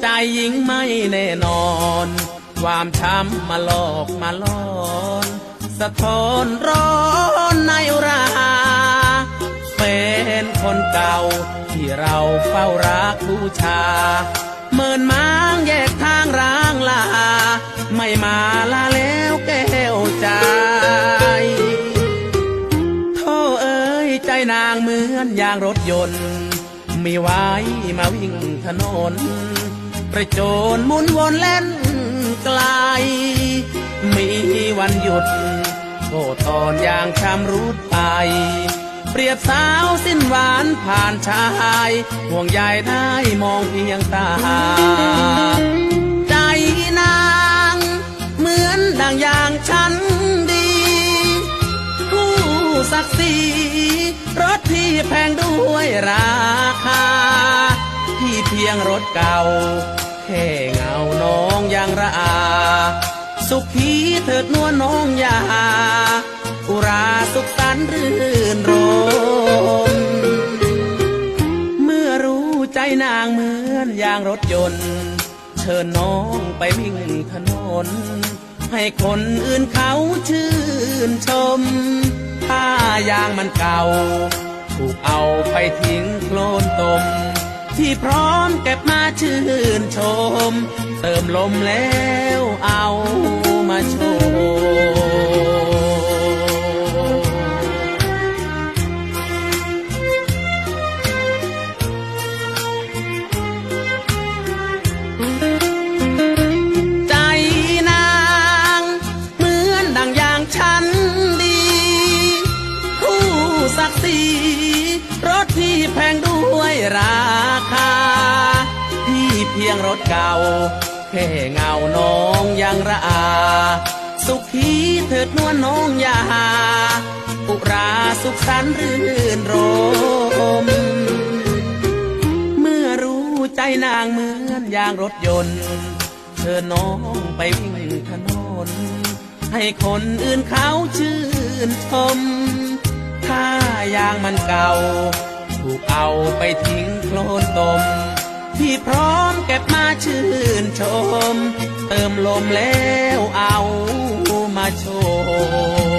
ใจหญิงไม่แน่นอน ความช้ำมาหลอกมาลอน สะท้อนร้อนในราเป็นคนเก่า ที่เราเฝ้ารักบูชา เมินมางแยกทางร้างลา ไม่มาลาแล้วแก้วใจโท่เอ้ยใจนางเหมือนยางรถยนต์ มีไว้มาวิ่งถนน ประโจนมุนวนเล่นไกล มีวันหยุดก็ตอนยางชำรุดไป เปรียบสาวสิ้นหวานผ่านชาย ห่วงใยได้มองเพียงตา ใจนางเหมือนดังอย่างฉันดีผู้ศักดิ์ศรีรถที่แพงด้วยรา ยงรถเก่า แค่เงาน้องยังระอา สุขีเถิดนวลน้องยาอุราสุขสันต์รื่นรม เมื่อรู้ใจนางเหมือนยางรถยนต์ เชิญน้องไปวิ่งถนน ให้คนอื่นเขาชื่นชม ถ้ายางมันเก่า ถูกเอาไปทิ้งโคลนตม ที่พร้อมเก็บมาชื่นชม เติมลมแล้วเอามาโชว์ ศักดิ์ศรีรถที่แพงด้วยราคา ที่เพียงรถเก่า แค่เงาน้องยังระอา สุขีเถิดนวลน้องยาอุราสุขสันต์รื่นรม เมื่อรู้ใจนางเหมือนยางรถยนต์เชิญน้องไปวิ่งถนนให้คนอื่นเขาชื่นชม ยางมันเก่า ถูกเอาไปทิ้งโคลนตมที่พร้อมเก็บมาชื่นชม เติมลมแล้วเอามาโชว์